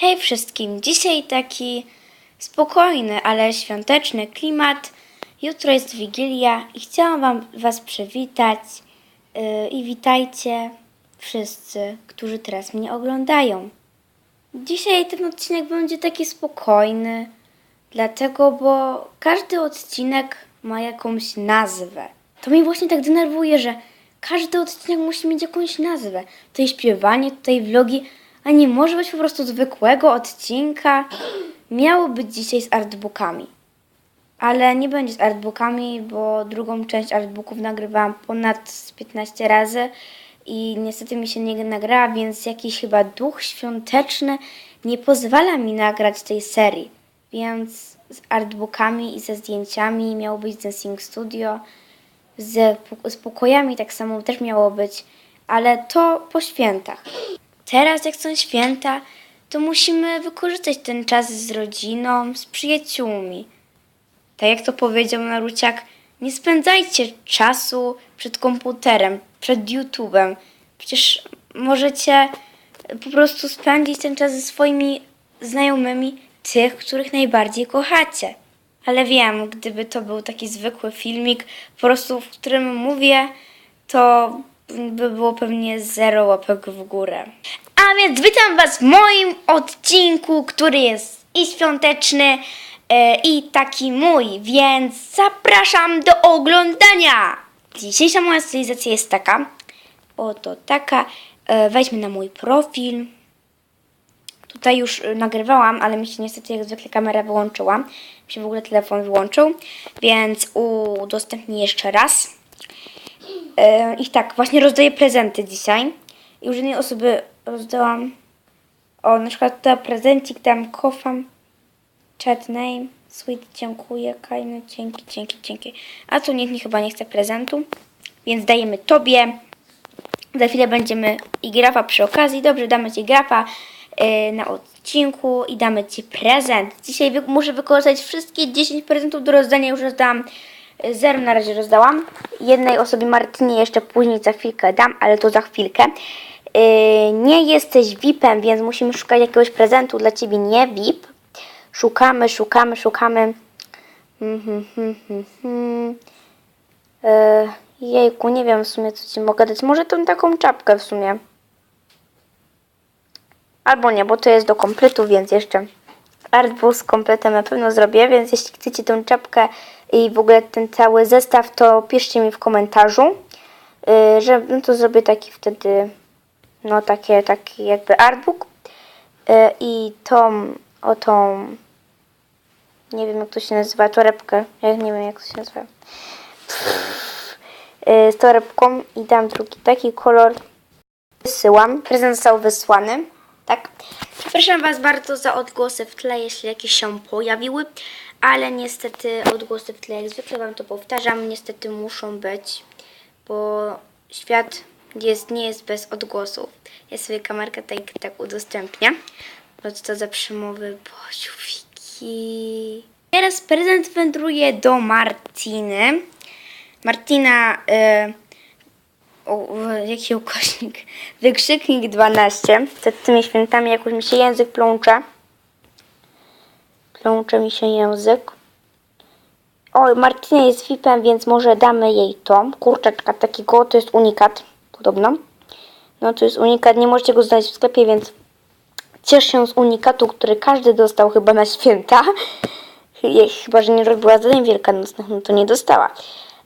Hej wszystkim! Dzisiaj taki spokojny, ale świąteczny klimat. Jutro jest Wigilia i chciałam wam, Was przywitać yy, i witajcie wszyscy, którzy teraz mnie oglądają. Dzisiaj ten odcinek będzie taki spokojny, dlatego, bo każdy odcinek ma jakąś nazwę. To mnie właśnie tak denerwuje, że każdy odcinek musi mieć jakąś nazwę. Tutaj śpiewanie, tutaj vlogi, a nie może być po prostu zwykłego odcinka. Miało być dzisiaj z artbookami. Ale nie będzie z artbookami, bo drugą część artbooków nagrywałam ponad z 15 razy i niestety mi się nie nagrała, więc jakiś chyba duch świąteczny nie pozwala mi nagrać tej serii. Więc z artbookami i ze zdjęciami miało być Dancing Studio. Z, z pokojami tak samo też miało być, ale to po świętach. Teraz, jak są święta, to musimy wykorzystać ten czas z rodziną, z przyjaciółmi. Tak jak to powiedział Naruciak, nie spędzajcie czasu przed komputerem, przed YouTube'em. Przecież możecie po prostu spędzić ten czas ze swoimi znajomymi, tych, których najbardziej kochacie. Ale wiem, gdyby to był taki zwykły filmik, po prostu w którym mówię, to by było pewnie zero łapek w górę. A więc witam Was w moim odcinku, który jest i świąteczny, e, i taki mój, więc zapraszam do oglądania. Dzisiejsza moja stylizacja jest taka, oto taka. E, wejdźmy na mój profil. Tutaj już y, nagrywałam, ale mi się niestety jak zwykle kamera wyłączyła. Mi się w ogóle telefon wyłączył, więc udostępnię jeszcze raz. E, I tak, właśnie rozdaję prezenty dzisiaj. I już jednej osoby rozdałam. O, na przykład to prezencik tam kofam. Chat name. Sweet, dziękuję. Kajny, dzięki, dzięki, dzięki. A tu nikt nie, chyba nie chce prezentu. Więc dajemy tobie. Za chwilę będziemy i grafa przy okazji. Dobrze, damy ci grafa yy, na odcinku i damy ci prezent. Dzisiaj wy muszę wykorzystać wszystkie 10 prezentów do rozdania. Już rozdałam yy, zero na razie rozdałam. Jednej osobie Martynie jeszcze później za chwilkę dam, ale to za chwilkę. Yy, nie jesteś VIP-em, więc musimy szukać jakiegoś prezentu dla ciebie nie VIP. Szukamy, szukamy, szukamy. E, jejku, nie wiem w sumie, co ci mogę dać. Może tą taką czapkę w sumie. Albo nie, bo to jest do kompletu, więc jeszcze artbook z kompletem na pewno zrobię, więc jeśli chcecie tą czapkę i w ogóle ten cały zestaw, to piszcie mi w komentarzu, yy, że no to zrobię taki wtedy, no takie, taki jakby artbook. Yy, i tą, o tą, nie wiem jak to się nazywa, torebkę, ja nie wiem jak to się nazywa, yy, z torebką i dam drugi taki kolor, wysyłam, prezent został wysłany, tak. Przepraszam Was bardzo za odgłosy w tle, jeśli jakieś się pojawiły, ale niestety odgłosy w tle, jak zwykle Wam to powtarzam, niestety muszą być, bo świat jest, nie jest bez odgłosów. Ja sobie kamerkę tak, tak udostępnię. No co za przemowy, Boziuwiki. Teraz prezent wędruje do Martiny. Martina... Y o, jaki ukośnik? Wykrzyknik 12. Przed tymi świętami jakoś mi się język plącze. Plącze mi się język. O, Martyna jest VIP-em, więc może damy jej to. Kurczaczka takiego, to jest unikat, podobno. No to jest unikat, nie możecie go znaleźć w sklepie, więc ciesz się z unikatu, który każdy dostał chyba na święta. Chyba, że nie robiła zadań wielkanocnych, no to nie dostała.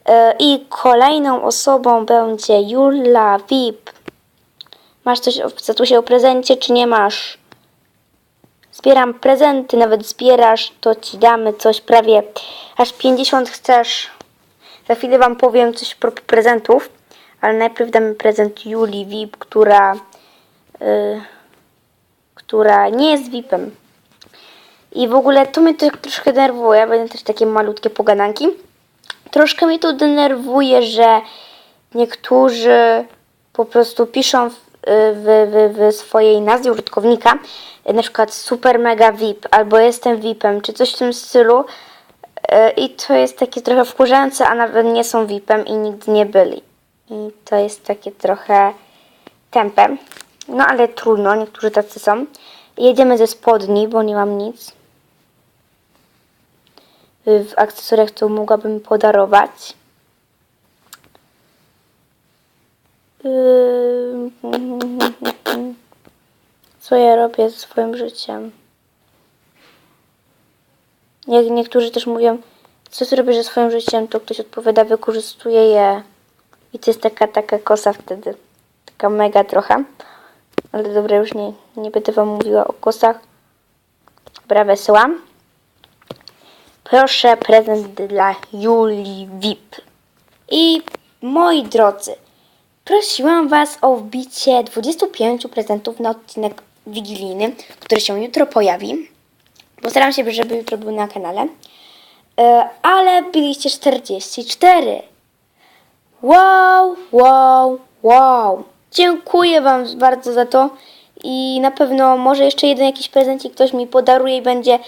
E, I kolejną osobą będzie Jula VIP. Masz coś, co się o prezencie, czy nie masz? Zbieram prezenty, nawet zbierasz, to ci damy coś prawie aż 50 chcesz. Za chwilę wam powiem coś pro prezentów, ale najpierw damy prezent Julii VIP, która, yy, która nie jest VIPem. I w ogóle to mnie to troszkę denerwuje, będą też takie malutkie pogadanki troszkę mnie to denerwuje, że niektórzy po prostu piszą w, w, w, w swojej nazwie użytkownika na przykład super mega VIP albo jestem VIPem czy coś w tym stylu e, i to jest takie trochę wkurzające, a nawet nie są VIPem i nigdy nie byli. I to jest takie trochę tempem. No ale trudno, niektórzy tacy są. Jedziemy ze spodni, bo nie mam nic. W akcesoriach to mogłabym podarować. Ym, Co ja robię ze swoim życiem? Jak niektórzy też mówią, co ty robisz ze swoim życiem, to ktoś odpowiada, wykorzystuje je. I to jest taka, taka kosa wtedy. Taka mega trochę. Ale dobra, już nie, nie będę wam mówiła o kosach. Dobra, wesołam. Proszę, prezent dla Julii VIP. I moi drodzy, prosiłam was o wbicie 25 prezentów na odcinek wigilijny, który się jutro pojawi. Postaram się, żeby jutro był na kanale. E, ale byliście 44. Wow, wow, wow. Dziękuję Wam bardzo za to. I na pewno może jeszcze jeden jakiś prezencik ktoś mi podaruje i będzie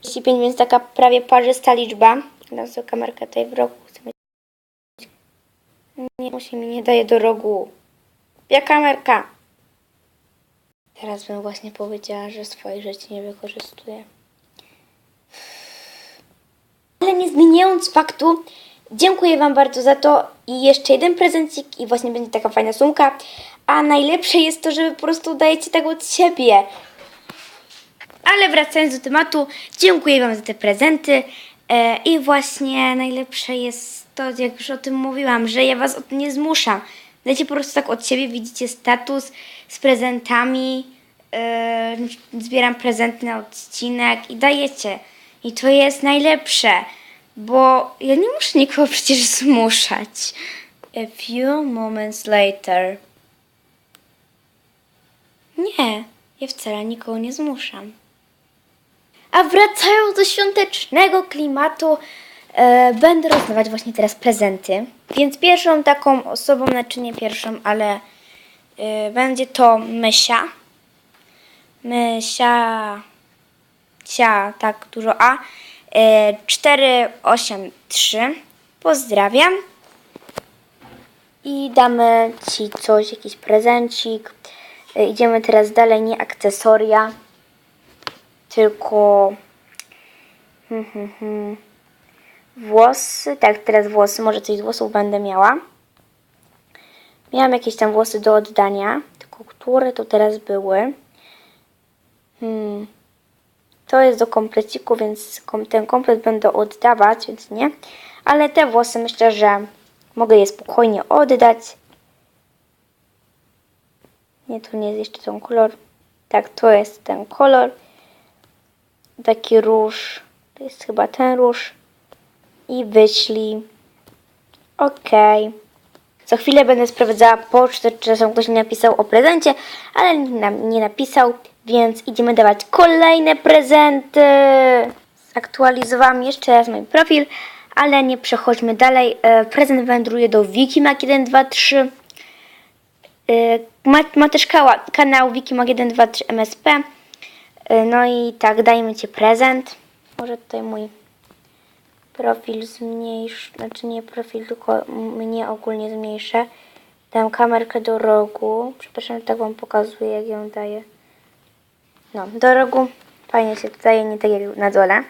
35, więc taka prawie parzysta liczba. Sobie kamerkę tutaj w rogu. Nie, musi mi nie daje do rogu. Ja kamerka. Teraz bym właśnie powiedziała, że swoje życie nie wykorzystuję. Ale nie zmieniając faktu, dziękuję Wam bardzo za to i jeszcze jeden prezencik i właśnie będzie taka fajna sumka. A najlepsze jest to, że po prostu dajecie tak od siebie. Ale wracając do tematu, dziękuję Wam za te prezenty e, i właśnie najlepsze jest to, jak już o tym mówiłam, że ja Was o to nie zmuszam. Dajcie po prostu tak od siebie, widzicie status z prezentami, e, zbieram prezenty na odcinek i dajecie. I to jest najlepsze, bo ja nie muszę nikogo przecież zmuszać. A few moments later. Nie, ja wcale nikogo nie zmuszam. A wracając do świątecznego klimatu, e, będę rozdawać właśnie teraz prezenty. Więc pierwszą taką osobą, znaczy nie pierwszą, ale e, będzie to Mysia. Mysia, cia, tak dużo A. E, 483. Pozdrawiam. I damy Ci coś, jakiś prezencik. E, Idziemy teraz dalej, nie akcesoria, tylko hmm, hmm, hmm. włosy. Tak, teraz włosy, może coś z włosów będę miała. Miałam jakieś tam włosy do oddania, tylko które to teraz były. Hmm. To jest do kompleciku, więc ten komplet będę oddawać, więc nie. Ale te włosy myślę, że mogę je spokojnie oddać. Nie, to nie jest jeszcze ten kolor. Tak, to jest ten kolor. Taki róż. To jest chyba ten róż. I wyślij. Okej. Co chwilę będę sprawdzała pocztę, czy czasem ktoś mi napisał o prezencie, ale nie napisał, więc idziemy dawać kolejne prezenty. Zaktualizowałam jeszcze raz mój profil, ale nie przechodźmy dalej. E, Prezent wędruje do Wikimak123. Y, Ma, ma też kanał Wikimag123 MSP. Y, No i tak, dajmy Ci prezent. Może tutaj mój profil zmniejsz, znaczy nie profil, tylko mnie ogólnie zmniejszę. Dam kamerkę do rogu. Przepraszam, że tak Wam pokazuję, jak ją daję. No, do rogu. Fajnie się daje, nie tak jak na dole.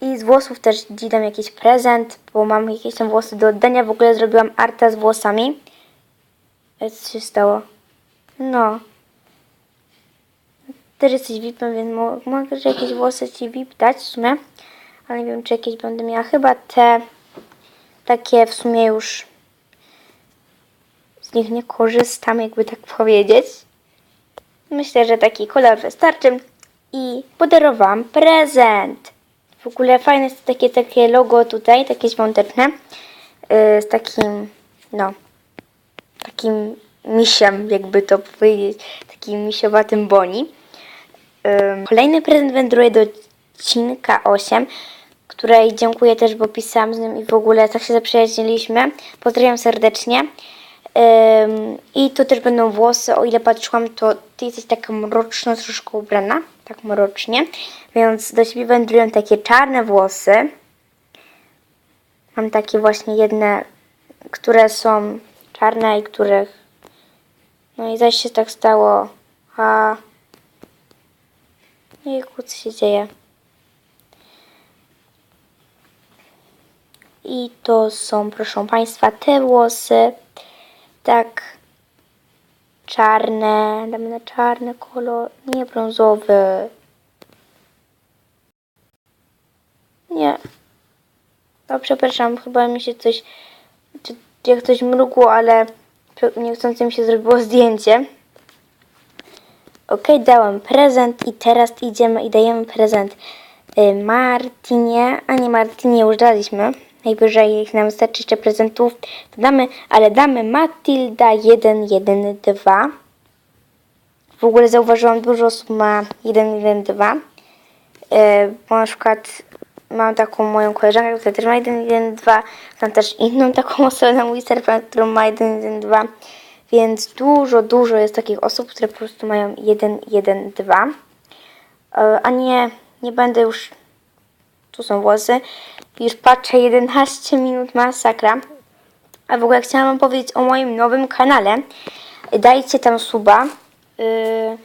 I z włosów też dam jakiś prezent, bo mam jakieś tam włosy do oddania. W ogóle zrobiłam arta z włosami. Ale Co się stało? No. Też jesteś VIP-em, więc mo- mogę że jakieś włosy ci VIP dać w sumie. Ale nie wiem, czy jakieś będę miała. Chyba te takie w sumie już z nich nie korzystam, jakby tak powiedzieć. Myślę, że taki kolor wystarczy. I podarowałam prezent. W ogóle fajne jest takie, takie logo tutaj, takie świąteczne. Yy, z takim, no, takim misiem, jakby to powiedzieć, takim misiowatym boni. Ym, Kolejny prezent wędruje do odcinka 8, której dziękuję też, bo pisałam z nim i w ogóle tak się zaprzyjaźniliśmy. Pozdrawiam serdecznie. I to też będą włosy, o ile patrzyłam, to ty jesteś taka mroczno troszkę ubrana, tak mrocznie, więc do siebie wędrują takie czarne włosy. Mam takie właśnie jedne, które są czarne i których... No i zaś się tak stało. A Jejku, co się dzieje? I to są, proszę Państwa, te włosy. Tak czarne, damy na czarny kolor, nie brązowy. Nie. No przepraszam, chyba mi się coś, czy jak coś mrugło, ale niechcący mi się zrobiło zdjęcie. Ok, dałem prezent i teraz idziemy i dajemy prezent y, Martinie, a nie Martinie już daliśmy. Najwyżej jak nam starczy jeszcze prezentów, to damy, ale damy Matilda 112. W ogóle zauważyłam, dużo osób ma 112. Yy, bo na przykład mam taką moją koleżankę, która też ma 112. Mam też inną taką osobę na mój serwer, którą ma 112. Więc dużo, dużo jest takich osób, które po prostu mają 112. Yy, a nie, nie będę już tu są włosy. Już patrzę 11 minut masakra. A w ogóle chciałam wam powiedzieć o moim nowym kanale. Dajcie tam suba. Yy,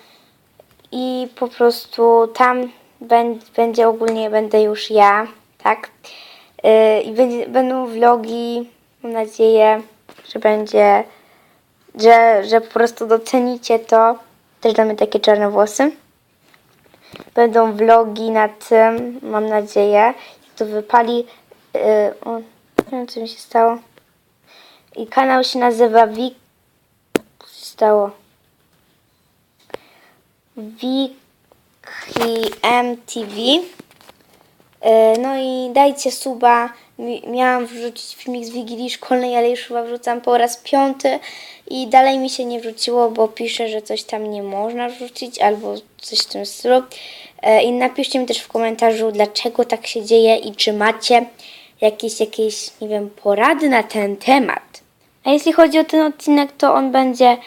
I po prostu tam bę- będzie ogólnie będę już ja, tak? Yy, I będzie, będą vlogi. Mam nadzieję, że będzie, że, że po prostu docenicie to. Też damy takie czarne włosy. Będą vlogi na tym, mam nadzieję. Jak to wypali. Yy, o, nie wiem, co mi się stało. I kanał się nazywa Wik... Co się stało? Wiki MTV. Yy, No i dajcie suba. Mi- Miałam wrzucić filmik z Wigilii Szkolnej, ale już chyba wrzucam po raz piąty i dalej mi się nie wrzuciło, bo pisze, że coś tam nie można wrzucić albo coś w tym stylu. E, I napiszcie mi też w komentarzu, dlaczego tak się dzieje i czy macie jakieś, jakieś, nie wiem, porady na ten temat. A jeśli chodzi o ten odcinek, to on będzie,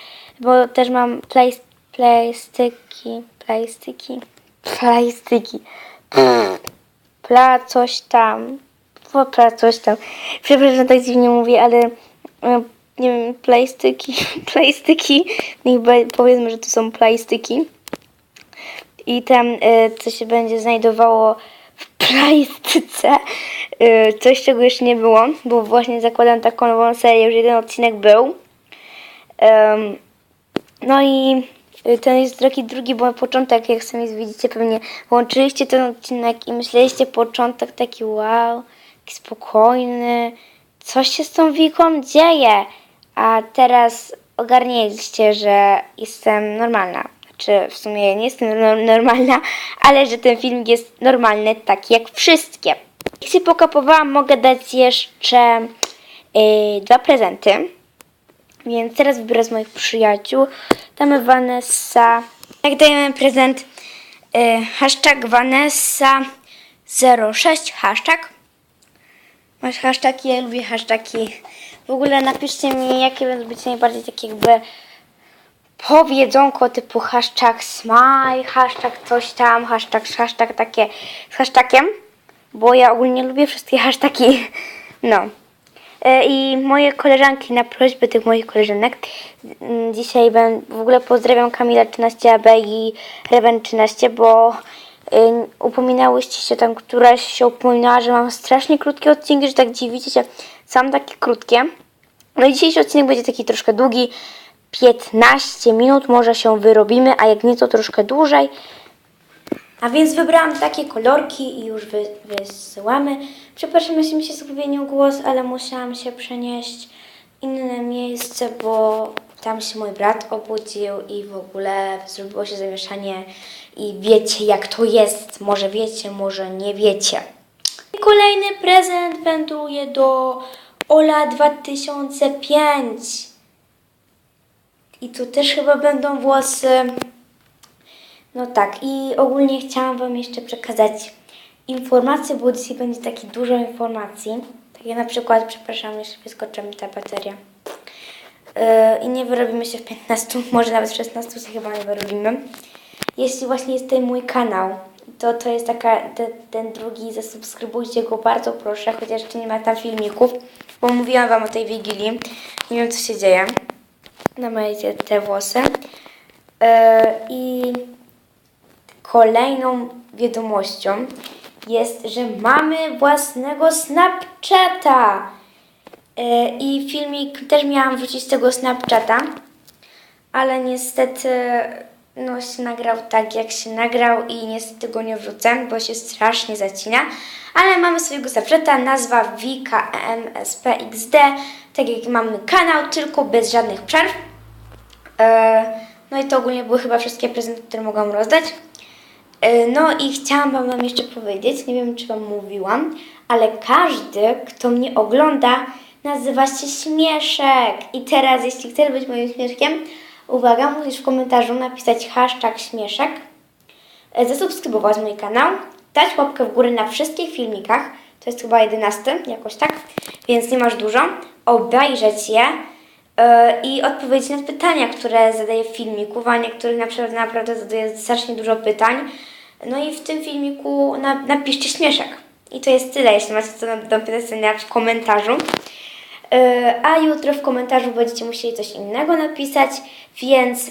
bo też mam play, playstyki, playstyki, playstyki, pla coś tam, Pla coś tam. Przepraszam, tak dziwnie mówię, ale e, nie wiem, playstyki, playstyki, niech powiedzmy, że to są playstyki. I tam e, co się będzie znajdowało w playstyce, e, coś czego jeszcze nie było, bo właśnie zakładam taką nową serię, już jeden odcinek był. No i ten jest taki drugi, bo początek, jak sami widzicie, pewnie włączyliście ten odcinek i myśleliście początek taki wow, taki spokojny, coś się z tą Wiką dzieje, a teraz ogarnieliście, że jestem normalna. Znaczy, w sumie nie jestem no- normalna, ale że ten film jest normalny, tak jak wszystkie. Jak się pokapowałam, mogę dać jeszcze y, dwa prezenty. Więc teraz wybiorę z moich przyjaciół. Damy Vanessa. Jak dajemy prezent? Y, hashtag Vanessa 06 hashtag. Masz hashtagi, ja lubię hashtagi. W ogóle napiszcie mi, jakie będą być najbardziej takie jakby powiedzonko typu hashtag smile, hashtag coś tam, hashtag, hashtag takie z hashtagiem, bo ja ogólnie lubię wszystkie hashtagi. No. E, I moje koleżanki, na prośbę tych moich koleżanek, mm, dzisiaj ben, w ogóle pozdrawiam Kamila 13AB i Reven 13, bo upominałyście się tam, któraś się upominała, że mam strasznie krótkie odcinki, że tak dziwicie się, sam takie krótkie. No i dzisiejszy odcinek będzie taki troszkę długi, 15 minut może się wyrobimy, a jak nie to troszkę dłużej. A więc wybrałam takie kolorki i już wy, wysyłamy. Przepraszam, jeśli mi się zmienił głos, ale musiałam się przenieść w inne miejsce, bo tam się mój brat obudził i w ogóle zrobiło się zamieszanie i wiecie jak to jest. Może wiecie, może nie wiecie. Kolejny prezent wędruje do Ola 2005. I tu też chyba będą włosy. No tak, i ogólnie chciałam Wam jeszcze przekazać informacje, bo dzisiaj będzie taki dużo informacji. Takie na przykład, przepraszam, jeszcze wyskoczy mi ta bateria. Yy, I nie wyrobimy się w 15, może nawet w 16 się chyba nie wyrobimy. Jeśli właśnie jest ten mój kanał, to to jest taka, te, ten drugi, zasubskrybujcie go bardzo proszę, chociaż jeszcze nie ma tam filmików, bo mówiłam Wam o tej Wigilii. Nie wiem, co się dzieje. Namajcie te włosy. Yy, I kolejną wiadomością jest, że mamy własnego Snapchata. E, I filmik też miałam wrzucić z tego Snapchata, ale niestety no, się nagrał tak, jak się nagrał i niestety go nie wrzucę, bo się strasznie zacina. Ale mamy swojego Snapchata, nazwa Wika tak jak mamy kanał, tylko bez żadnych przerw. E, No i to ogólnie były chyba wszystkie prezenty, które mogłam rozdać. E, No i chciałam wam jeszcze powiedzieć, nie wiem czy Wam mówiłam, ale każdy, kto mnie ogląda, nazywa się Śmieszek. I teraz, jeśli chcesz być moim śmieszkiem, uwaga, musisz w komentarzu napisać hashtag Śmieszek, e, zasubskrybować mój kanał, dać łapkę w górę na wszystkich filmikach, to jest chyba 11, jakoś tak, więc nie masz dużo, obejrzeć je e, i odpowiedzieć na pytania, które zadaję w filmiku, a niektórych naprawdę, naprawdę zadaję strasznie dużo pytań. No i w tym filmiku na, napiszcie śmieszek. I to jest tyle, jeśli macie co do napisania w komentarzu. E, A jutro w komentarzu będziecie musieli coś innego napisać, więc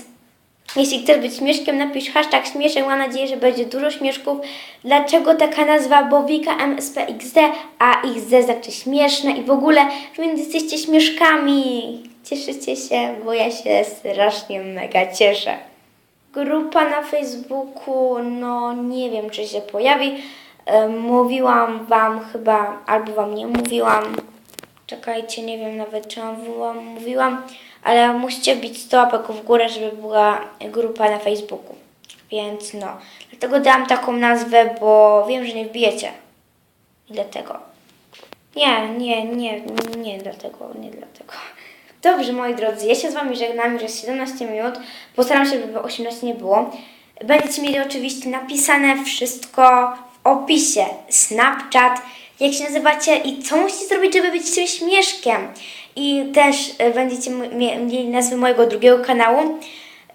jeśli chcesz być śmieszkiem, napisz hashtag śmieszek. Mam nadzieję, że będzie dużo śmieszków. Dlaczego taka nazwa? Bo Wika MSPXD, a XD znaczy śmieszne i w ogóle, więc jesteście śmieszkami. Cieszycie się, bo ja się strasznie mega cieszę. Grupa na Facebooku, no nie wiem, czy się pojawi. E, Mówiłam Wam chyba, albo Wam nie mówiłam. Czekajcie, nie wiem nawet, czy wam mówiłam, ale musicie wbić 100 łapek w górę, żeby była grupa na Facebooku. Więc no, dlatego dałam taką nazwę, bo wiem, że nie wbijecie. I dlatego. Nie, nie, nie, nie dlatego, nie dlatego. Dobrze, moi drodzy, ja się z Wami żegnam, już jest 17 minut. Postaram się, żeby 18 nie było. Będziecie mieli oczywiście napisane wszystko w opisie. Snapchat, jak się nazywacie i co musicie zrobić, żeby być tym śmieszkiem. I też e, będziecie mieli nazwę mojego drugiego kanału.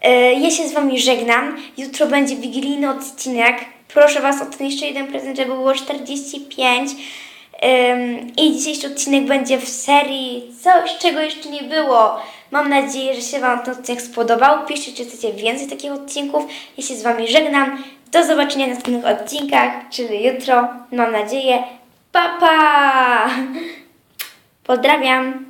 E, Ja się z Wami żegnam. Jutro będzie wigilijny odcinek. Proszę Was o ten jeszcze jeden prezent, żeby było 45. Ym, I dzisiejszy odcinek będzie w serii coś, czego jeszcze nie było. Mam nadzieję, że się Wam ten odcinek spodobał. Piszcie, czy chcecie więcej takich odcinków. Ja się z Wami żegnam. Do zobaczenia w następnych odcinkach, czyli jutro. Mam nadzieję. Pa, pa! Pozdrawiam!